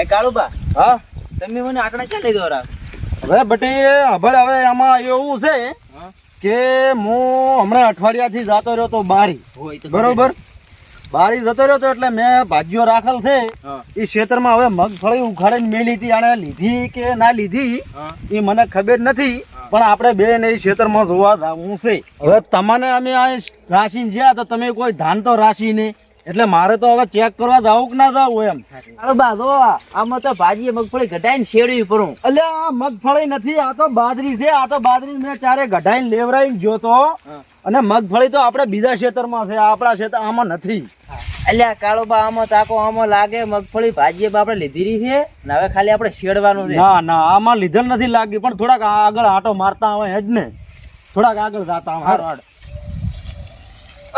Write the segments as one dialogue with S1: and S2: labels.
S1: એ કાળુબા
S2: હા?
S1: તમે મને આંકડા ક્યાં લઈ દોરા
S2: હવે બટી હવે હવે આમાં એવું છે કે હું હમણાં અઠવાડિયાથી જતો રહ્યો તો બારી. બરોબર? બારી જતો રહ્યો તો એટલે મેં ભાજીઓ રાખેલ છે. એ ક્ષેત્રમાં હવે મગફળી ઉખાડીને મેલી હતી. અને લીધી કે ના લીધી એ મને ખબર નથી. પણ આપણે બે ને એ ખેતરમાં જોવા જવું છે. હવે તમને અમે અહીં રાશીને જ્યાં તો તમે કોઈ ધાન તો રાશી નહીં. એટલે મારે તો હવે ચેક કરવા જાવું કે ના જાવું એમ.
S1: અરે જો આમાં તો ભાજી મગફળી ઘટાઈને શેડવી પડું
S2: એટલે આ મગફળી નથી આ તો બાજરી છે આ તો બાજરી મેં ચારે ગઢાઈને લેવરાઈને જોતો અને મગફળી તો આપણે બીજા ખેતરમાં છે આપણા ક્ષેત્ર આમાં નથી.
S1: એટલે કાળો બા આમાં તાકો આમાં લાગે મગફળી ભાજી આપણે લીધી રહી છે ને હવે ખાલી આપણે શેડવાનું છે.
S2: ના ના આમાં લીધેલ નથી લાગી પણ થોડાક આગળ આટો મારતા આવે હેડ ને. થોડાક આગળ જાતા આવે હાડ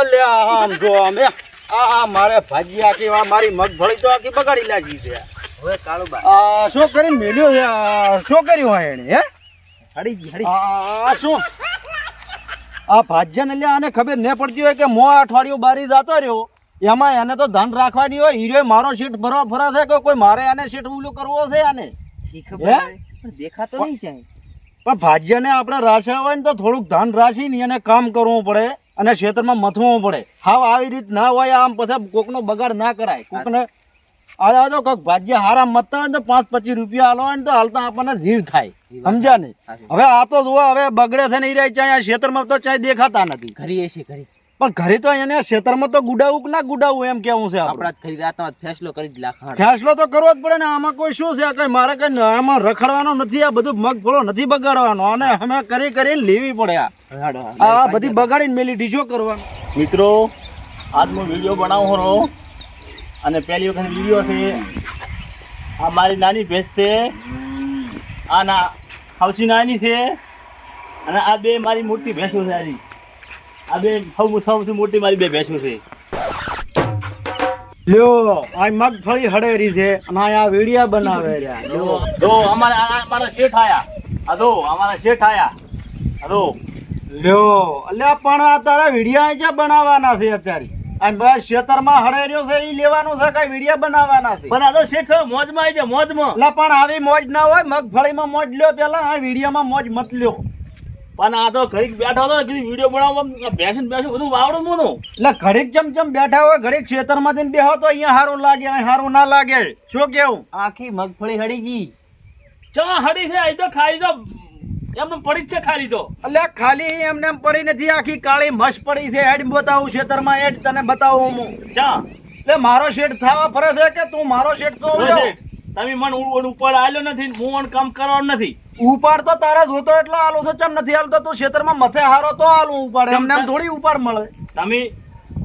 S2: અલ્યા આમ જો અમે આ મારે ભાજી આખી મારી મગફળી તો આખી બગાડી લાગી છે.
S1: હવે કાળુબા.
S2: શું કરીને મેળ્યો છે? આ શું કર્યું હોય એને હે?
S1: હડી જી હડી
S2: આ શું? આ ભાજ્યાને લ્યા આને ખબર ન પડતી હોય કે મો અઠવાડિયું બારી જતો રહ્યો. એમાં એને તો ધન રાખવાની હોય હીરો મારો સીટ ભરવા ફરા છે કે કોઈ મારે એને સીટ ઉલું કરવો છે આને?
S1: દેખાતો નહીં ક્યાંય
S2: પણ ભાજ્યને આપણે રાખ્યા હોય ને તો થોડુંક ધન રાખીને એને કામ કરવું પડે. અને ખેતરમાં મથવું પડે. હાવ આવી રીત ના હોય આમ પછી કોકનો બગાડ ના કરાય. કોકને આ તો કોઈક ભાજ્ય હારા મતતા હોય તો પાંચ પચીસ રૂપિયા હાલો હોય ને તો હાલતા આપણને જીવ થાય. સમજ્યા નહીં? હવે આ તો જુઓ હવે બગડે થઈ ને એ રહ્યા ચાય ખેતરમાં તો ચાય દેખાતા નથી.
S1: ઘરી એસી ઘરી.
S2: પણ ઘરે તો એને ક્ષેત્રમાં તો ગુડાવું ના ગુડાવું એમ કેવું છે આપણે.
S1: ખરીદાતમાં ફેસલો કરી જ લાખ
S2: ફેસલો તો કરવો જ પડે ને આમાં કોઈ શું છે? કઈ મારે કઈ આમાં રખડવાનો નથી આ બધું મગફળો નથી બગાડવાનો. અને અમે કરી કરીને લેવી પડે આ. બધી બગાડીને મેલી ડીજો કરવાનો?
S3: મિત્રો આજ હું વીડિયો બનાવું રહો. અને પહેલી વખત વીડિયો છે. આ મારી નાની ભેંસ છે. આ ના હાઉસી નાની છે. અને આ બે મારી મોટી ભેંસો છે આની. આ બે સૌ સૌથી મોટી મારી બે ભેંસો છે.
S2: લ્યો આ મગફળી હડેરી છે અને આ વીડિયા બનાવે રહ્યા.
S3: જો જો અમારા આ શેઠ આયા. અધો અમારા શેઠ આયા. અધો
S2: લ્યો અલ્યા પણ આ તારા વીડિયા જે બનાવવાના છે અત્યારે? આ બસ ખેતરમાં હડેર્યો છે એ લેવાનું છે કઈ વીડિયા બનાવવાના છે?
S3: પણ આ તો શેઠ મોજમાં આવી જાય મોજમાં.
S2: એટલે પણ આવી મોજ ના હોય મગફળીમાં મોજ લ્યો પેલા આ વીડિયામાં મોજ મત લ્યો.
S3: પણ આ તો ઘડીક બેઠો હતો કીધું વીડિયો બનાવવા બેસીને ને બધું વાવડું મોનું.
S2: એટલે ઘડીક ચમચમ બેઠા હોય ઘડીક ખેતરમાં જઈને બેહો તો અહીંયા સારું લાગે અહીં સારું ના લાગે. શું કેવું?
S1: આખી મગફળી હડી ગઈ.
S3: ચા હડી છે અહીં તો ખાલી તો એમને પડી જ છે ખાલી તો.
S2: એટલે ખાલી એમને એમ પડી નથી આખી કાળી મસ પડી છે. હેડ બતાવું ખેતરમાં એડ તને બતાવું હું.
S3: ચા.
S2: એટલે મારો શેઠ થવા ફરે છે કે તું મારો શેઠ તો
S3: તમે મને ઉપર આલ્યો નથી હું મને કામ કરવાનું નથી.
S2: ઉપાડ તો તારા જોતો એટલો આલો તો ચમ નથી આલતો તું? ખેતરમાં મથે હારો તો આલો ઉપાડ. એમને એમ થોડી ઉપાડ મળે.
S3: તમે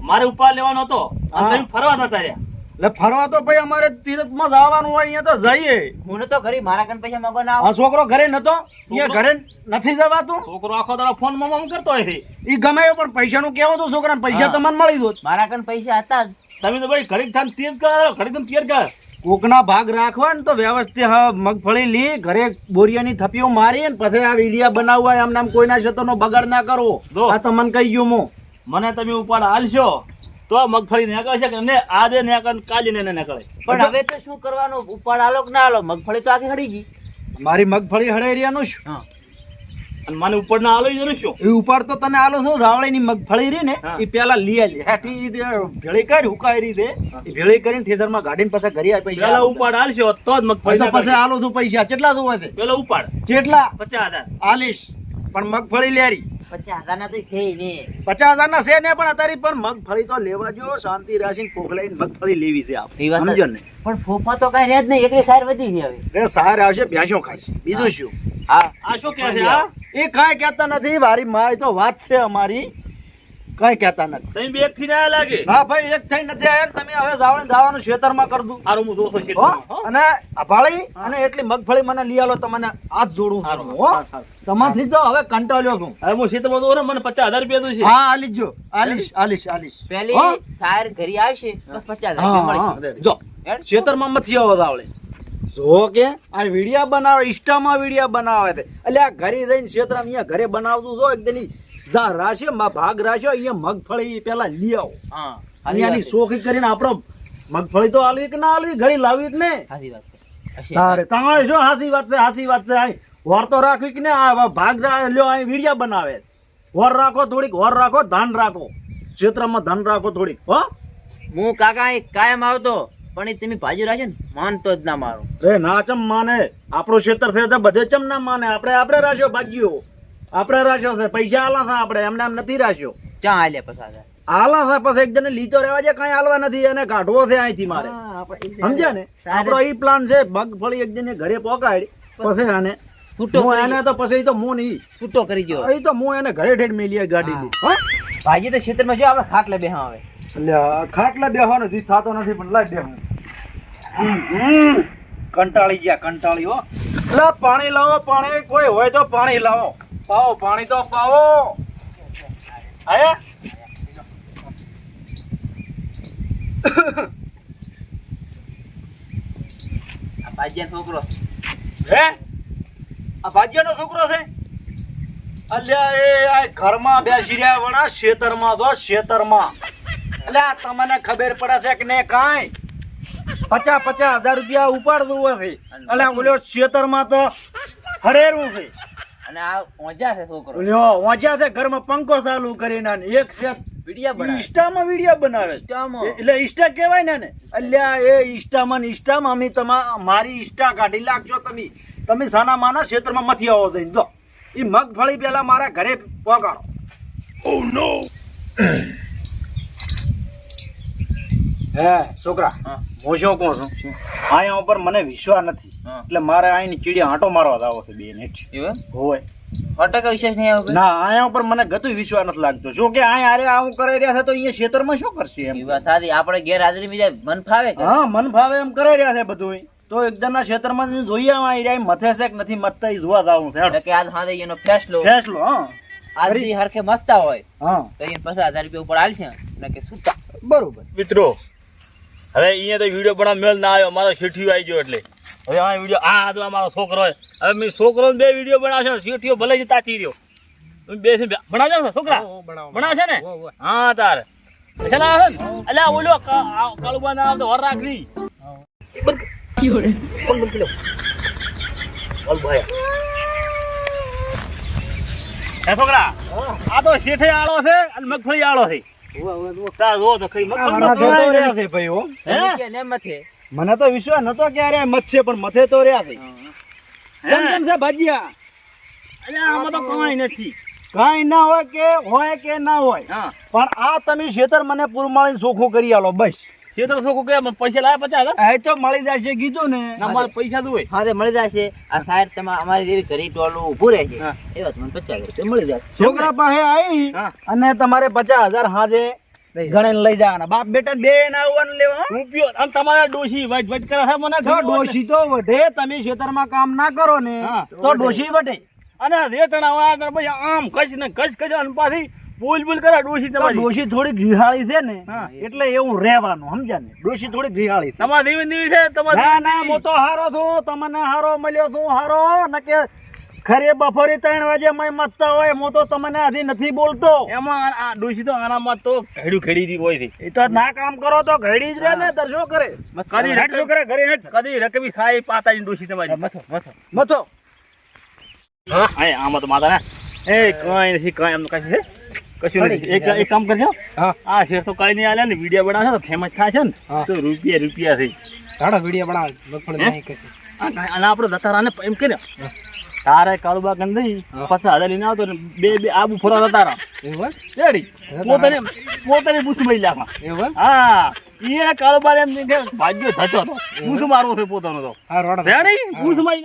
S3: મારે ઉપાડ લેવાનો હતો અને તમે ફરવા જતા રહ્યા.
S2: એટલે ફરવા તો ભાઈ અમારે તીરથમાં જવાનું હોય અહીંયા તો જઈએ.
S1: હું તો ઘરે મારા કન પૈસા મગો ના
S2: છોકરો ઘરે નતો? અહીંયા ઘરે નથી જવાતું?
S3: છોકરો આખો તારો ફોનમાં કરતો હોય છે.
S2: ઈ ગમે પણ પૈસા નું કેવું તું છોકરાને? પૈસા. તમને મળી દો
S1: મારા કન પૈસા હતા
S3: તમે તો ભાઈ ઘડીક થાન તેજ કરો ઘડીક તમે તેજ કર
S2: કોકના ભાગ રાખવા ને તો વ્યવસ્થિત હા મગફળી લી ઘરે બોરિયાની થપીઓ મારી ને પછી આ વીડિયા બનાવવા એમ નામ કોઈના ક્ષેત્રનો બગાડ ના
S3: કરો.
S2: આ તમને કહી ગયું હું
S3: મને તમે ઉપાડ હાલશો તો મગફળી નીકળે છે ને? આજે નીકળે ને કાલે ને નીકળે.
S1: પણ હવે તો શું કરવાનું? ઉપાડ આલો કે ના આલો મગફળી તો આખી હડી ગઈ.
S2: મારી મગફળી હળેરિયાનું શું
S1: હા.
S3: અને મને ઉપર ના હાલો એનું શું?
S2: એ ઉપાડ તો તને આલો છું રાવળીની મગફળી રહી ને એ પેલા લઈ આલી. હેઠી ભેળી કરી હુકાઈ રહી છે એ ભેળી કરીને થેતરમાં ગાડીને પાછા ઘરે આવી
S3: પેલા ઉપાડ હાલશો તો જ
S2: પછી તો પછી આલો છું પૈસા? કેટલા જોવે છે
S3: પેલો ઉપાડ.
S2: કેટલા?
S3: પચાસ હજાર.
S2: આલીશ પણ મગફળી લેરી.
S1: પચાસ હજાર ના તો થઈ ને.
S2: પચાસ હજાર ના છે ને પણ અત્યારે પણ મગફળી તો લેવા જો શાંતિ રાખીને ખોખલાઈ મગફળી લેવી છે આપણે. સમજો ને?
S1: પણ ફોફા તો કઈ રહે જ નહીં એકલી સાર વધી છે હવે.
S2: રે સાર આવશે ભેંસો ખાશે. બીજું શું?
S1: હા.
S3: આ શું કહે છે આ
S2: એ કાંઈ કહેતા નથી મારી મારી તો વાત છે અમારી. કઈ કહેતા નથી.
S3: તમે બેથી ના લાગે?
S2: હા ભાઈ એક થઈ નથી આવ્યા ને તમે હવે જાવણે જવાનું ખેતરમાં કર દઉં
S3: હારું હું જોશો
S2: હો? અને ભાળી અને એટલી મગફળી મને લઈ આલો તમને હાથ જોડું
S3: સારું
S2: હો. તમારથી તો હવે કંટાળ્યો છું.
S3: હવે હું શેતમાં દઉં ને મને પચાસ હજાર રૂપિયા દઉં છે
S2: હા આલીશ જો આલીશ આલીશ આલીશ.
S1: પેલી
S2: હો?
S1: સાર ઘરી આવશે બસ પચાસ હજાર
S2: હા,
S1: રૂપિયા મળશે.
S2: જો
S1: હેડ.
S2: ખેતરમાં મથી આવો દાવળે જો કે આ વિડિયા બનાવે ઇન્સ્ટામાં વિડિયા બનાવે છે. એટલે આ ઘરે જઈને ક્ષેત્ર અહીંયા ઘરે બનાવતું જો એકદમ જા રાશે ભાગ રાખ્યો અહીંયા મગફળી પેલા લઈ આવો.
S1: હા
S2: અહીંયાની શોખી કરીને આપણો મગફળી તો આલવી કે ના આલવી ઘરે લાવવી કે નહીં?
S1: સાચી વાત છે.
S2: તારે તમારે શું હાથી વાત છે હાથી વાત છે અહીં વર તો રાખવી કે ને આ ભાગ લ્યો અહીં વિડિયા બનાવે વર રાખો થોડીક વર રાખો ધાન રાખો. ક્ષેત્રમાં ધન રાખો થોડીક હો?
S1: હું કાકા અહીં કાયમ આવતો. પણ એ તમે ભાજી રાખે ને. માનતો જ ના મારો
S2: એ ના ચમ માને? આપણો ક્ષેત્ર છે તો બધે ચમ ના માને? આપણે આપણે રાખ્યો ભાગ્યો. આપણે રાખ્યો છે. પૈસા આલા છે આપણે. એમને એમ નથી રાખ્યો.
S1: ચા હાલ્યા પસાર
S2: આલા? છે પછી એક જણે લીચો રહેવા છે કઈ હાલવા નથી. એને કાઢવો છે અહીંથી મારે. સમજ્યા ને? આપણો એ પ્લાન છે મગફળી એક જણે ઘરે પોકાડ પછી આને
S1: છૂટો
S2: એને તો પછી તો હું નહીં
S1: છૂટો કરી ગયો
S2: એ તો હું એને ઘરે ઠેઠ મેલી ગાડી હા?
S1: ભાજી તો ખેતરમાં જો આપણે ખાટલે બેહા આવે.
S2: એટલે ખાટલા બેહવાનો જી થતો નથી પણ લાઈ બેહું. કંટાળી ગયા કંટાળી હો. લા પાણી લાવો પાણી. કોઈ હોય તો પાણી લાવો. પાવો પાણી તો પાવો. આયા?
S1: ભાજ્યા છોકરો.
S2: હે? આ ભાજ્યાનો છોકરો છે? અલ્યા એ આ ઘરમાં બેસી રહ્યા વણા ખેતરમાં તો ખેતરમાં અલ્યા તમને ખબર પડે છે કે ને કાંઈ? પચાસ પચાસ હજાર રૂપિયા ઉપાડતું હોય અલ્યા ઓલ્યો ખેતરમાં તો હરેરું છે.
S1: અને આ ઓજા છે છોકરો.
S2: છે ઘરમાં પંખો ચાલુ કરીને એક છે
S1: વિડિયા બનાવે.
S2: વીડિયો. એટલે ઈસ્ટા કહેવાય ને અલ્યા એ ઇન્સ્ટામાં ને ઇન્સ્ટામાં અમે તમા મારી ઈસ્ટા કાઢી લાગજો તમે. તમે સાના માના ક્ષેત્રમાં મથી આવો જઈને જો. એ મગફળી પેલા મારા ઘરે પહોંચાડો હે છોકરા
S1: હા.
S2: શું કહું છું? અહીંયા ઉપર મને વિશ્વાસ નથી. એટલે મારે અહીંની ચીડિયા આંટો મારવા જ આવો છે બે
S1: મિનિટ
S2: હોય.
S1: સો ટકા નહીં આવે
S2: ના આયા ઉપર મને ગતું વિશ્વાસ નથી લાગતો. શું કે અહીંયા અરે આવું કરી રહ્યા છે તો અહીંયા ખેતરમાં શું કરશે એમ?
S1: વાત સાચી. આપણે ગેરહાજરી માં મન ફાવે
S2: હા મન ફાવે એમ કરી રહ્યા છે બધું તો એકદમના ક્ષેત્રમાં જોઈ જોઈએ આમાં મથે છે કે નથી મથતા એ જોવા જાવું છે.
S1: એટલે કે આજ હાથે એનો ફેસલો
S2: ફેસલો હા.
S1: આજથી હરખે મથતા હોય.
S2: હા.
S1: તો એને પચાસ હજાર રૂપિયા ઉપર આલશે એટલે કે સુતા
S2: બરોબર.
S3: મિત્રો હવે અહીંયા તો વીડિયો બનાવ મેળ ના આવ્યો. મારો શેઠિયો આવી ગયો એટલે. હવે આ વીડિયો આ તો મારો છોકરો હોય. હવે મેં છોકરો બે વીડિયો બનાવશે શેઠિયો ભલે જ તાતી રહ્યો. બે ભણાવજો ને છોકરા. ભણાવશે ને? હા તાર. છે ને આવે ને? અલ્યા ઓલો કા- કાળુબા ના આવે તો વર રાખી હે છોકરા આ તો શેઠે આળો છે અને મગફળી આળો છે તાર જો તો ખરી
S2: મને તો તો રહ્યા છે ભાઈ હો
S3: હે?
S1: કે ને મથે?
S2: મને તો વિશ્વાસ નતો ક્યારે અરે મથ છે પણ મથે તો રહ્યા છે. કેમ કેમ છે ભાજીયા?
S3: અલ્યા આમાં તો કમાઈ નથી.
S2: કાંઈ ના હોય કે હોય કે ના હોય.
S3: હા.
S2: પણ આ તમે ખેતર મને પૂરમાળીને ચોખ્ખું કરી આલો બસ.
S3: શેતર શું કે પૈસા લાયા પચાસ હજાર?
S2: તો મળી જશે કીધું ને.
S3: ના પૈસા તો
S1: હા તે મળી જશે. આ સાહેબ તમારે અમારી જેવી ઘરે ટોલું ઊભું રહે છે. એ વાત મને પચાસ હજાર મળી જશે.
S2: છોકરા પાસે આવી અને તમારે પચાસ હજાર હાજે ગણીને લઈ જવાના. બાપ બેટા બે ના આવવાનું લેવા હો.
S3: રૂપિયો અને તમારા ડોશી કરે છે મને
S2: ડોશી તો વઢે તમે ખેતરમાં કામ ના કરો ને તો ડોશી વઢે
S3: અને રેતણ આવા આગળ ભાઈ આમ કશ ને કશ કશ અને પાછી બોલ બોલ કરે ડોશી તમારી.
S2: ડોશી થોડી ગ્રીહાળી છે ને એટલે એવું રહેવાનું સમજ્યા ને? ડોશી થોડી ગ્રીહાળી
S3: તમારા દેવી દેવી છે? તમારે
S2: ના ના હું તો હારો છું તમને હારો મળ્યો છું હારો. ન કે ખરે બપોરે ત્રણ વાગે મય મતતા હોય હું તો તમને હજી નથી બોલતો.
S3: એમાં આ- ડોશી તો આનામાં તો ઘેડું ખેડી દી હોય છે.
S2: એ તો ના કામ કરો તો ઘડી જ રહે ને તો શું કરે?
S3: કદી
S2: હેડ શું કરે? ઘરે હેઠ.
S3: કદી રકમી સાઈ પાતાની ડોશી તમારી.
S1: મથો મથો
S2: મથો.
S3: હા આમાં તો માતા ને એ કઈ નથી કઈ એમ કઈ છે. કશું નથી. એક એક કામ કરજો. આ શેર તો કઈ નહીં આલે ને વીડિયો બનાવશે તો ફેમસ થાય ને. તો રૂપિયા રૂપિયા થઈ.
S1: કાઢો વીડિયો બનાવો મગફળી નહીં કશું.
S3: અને આપણો દતારાને એમ કે તારે કાળુબા કંદ નહીં
S1: હા.
S3: પચાસ લઈને આવતો બે બે આબુ
S1: એવું હોય?
S3: રેડી. પોતાને પોતાને પૂછ મળી લાખા હા. એ કાળુબા એમ ભાગ્યો થતો પૂછ મારવો છે પોતાનો તો. રેડી પૂછ મળી